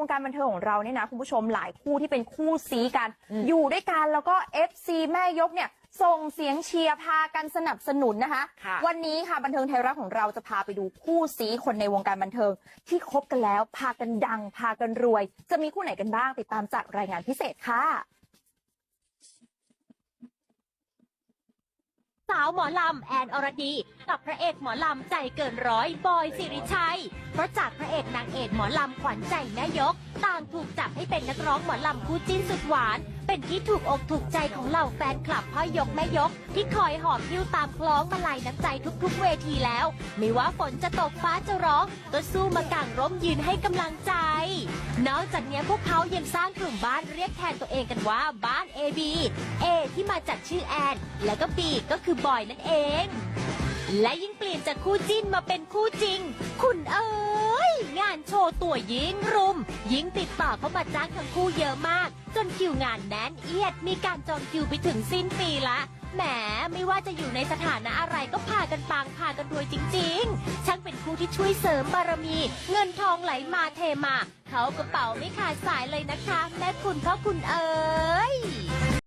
วงการบันเทิงของเราเนี่ยนะคุณผู้ชมหลายคู่ที่เป็นคู่ซีกันอืมอยู่ด้วยกันแล้วก็ FC แม่ยกเนี่ยส่งเสียงเชียร์พากันสนับสนุนนะคะ ค่ะวันนี้ค่ะบันเทิงไทยรัฐของเราจะพาไปดูคู่ซีคนในวงการบันเทิง ที่คบกันแล้วพากันดัง พากันรวย จะมีคู่ไหนกันบ้างติดตามจากรายงานพิเศษค่ะ สาวหมอลำแอนอรดี กับพระเอกหมอลำใจเกินร้อยบอยสิริชัย เพราะจากพระเอกนางเอกหมอลำขวัญใจแม่ยก ต่างถูกจับให้เป็นนักร้องหมอลำคู่จิ้นสุดหวาน เป็นที่ถูกอกถูกใจของเหล่าแฟนคลับพ่อยกแม่ยก ที่คอยหอบหิ้วตามคล้องมาลัยน้ำใจทุกๆเวทีแล้ว ไม่ว่าฝนจะตกฟ้าจะร้องก็สู้มากางร่มยืนให้กำลังใจ นอกจากนี้พวกเขายังสร้างกลุ่มบ้านเรียกแทนตัวเองกันว่าบ้าน AB A ที่มาจากชื่อแอน แล้วก็ B ก็คือบอยนั่นเองและยิ่งเปลี่ยนจากคู่จิ้นมาเป็นคู่จริง คุณเอ๋ ตัวยิงรุม ยิงติดต่อเข้ามาจ้างทั้งคู่เยอะมาก จนคิวงานแน่นเอียด มีการจองคิวไปถึงสิ้นปีละแหมไม่ว่าจะอยู่ในสถานะอะไรก็พากันปังพากันรวยจริง ๆ ช่างเป็นคู่ที่ช่วยเสริมบารมี เงินทองไหลมาเทมา เขากระเป๋าไม่ขาดสายเลยนะคะ แม่คุณพ่อคุณเอ๋ย